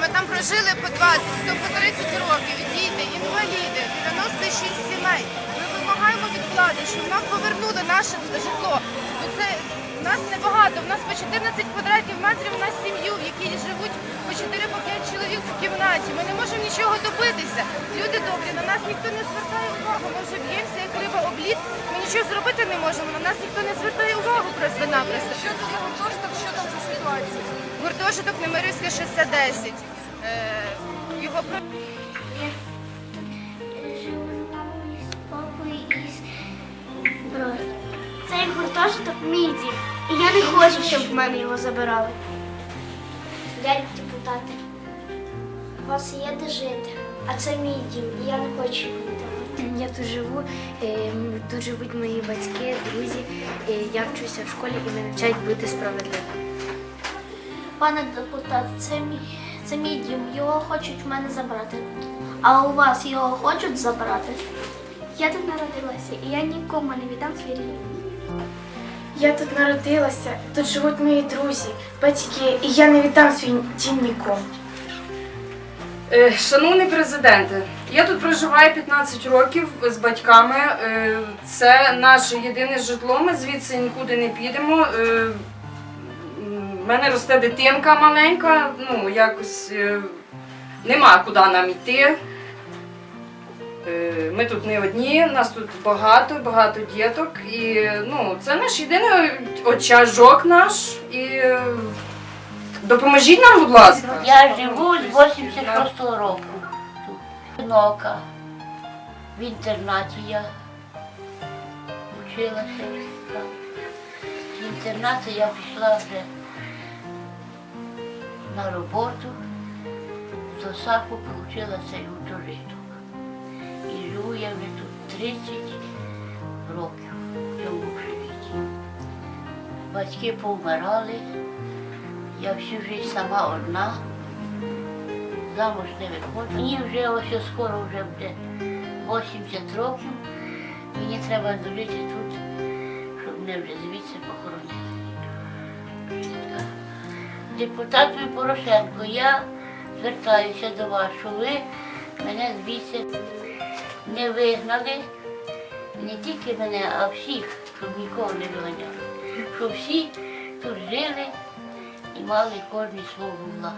ми там прожили по 20, то по 30 років, діти, інваліди, 96 сімей. Ми вимагаємо від влади, щоб нам повернули наше житло. Це у нас небагато, у нас по 14 квадратів метрів на сім'ю, в якій живуть по 4 по 5 чоловік в кімнаті. Ми не можемо нічого добитися. Люди добрі, на нас ніхто не звертає увагу. Ми вже б'ємося, як риба облід. Ми нічого зробити не можемо. На нас ніхто не звертає увагу просто-напросто. Що це за гуртожиток, що там за ситуація? Гуртожиток Немирівське шосе 10. Е, його живу з мамою, з папою і з. Цей гуртожиток мій дім. І я не хочу, щоб в мене його забирали. Дядь депутати, у вас є де жити, а це мій дім, і я не хочу його віддавати. Я тут живу, е, тут живуть мої батьки, друзі. Я вчуся в школі і мене вчать бути справедливим. Пане депутат, це мій, це мій дім, його хочуть в мене забрати. А у вас його хочуть забрати? Я тут народилася, і я нікому не віддам свій рідний. Я тут народилася, тут живуть мої друзі, батьки, і я не віддам свій дім нікому. Е, Шановний президенте, я тут проживаю 15 років з батьками. Е, Це наше єдине житло. Ми звідси нікуди не підемо. Е, В мене росте дитинка маленька, ну якось е, нема куди нам йти. Е, Ми тут не одні, нас тут багато, багато діток. І ну, це наш єдиний очажок наш. І е, допоможіть нам, будь ласка. Я живу з 86-го року. Одинока. В інтернаті я вчилася. З інтернату я пішла вже на роботу. З ОСАПу отримала цей гуртожиток. І живу я вже тут 30 років в цьому живіті. Батьки повмирали. Я всю життя сама одна, замуж не виходжу. Мені вже ось скоро вже буде 80 років. Мені треба дожити тут, мене вже звідси похоронити. Депутатою Порошенко, я звертаюся до вас, що ви мене звідси не вигнали, не тільки мене, а всіх, щоб нікого не виганяли. Щоб всі тут жили і мали кожен свого вугла.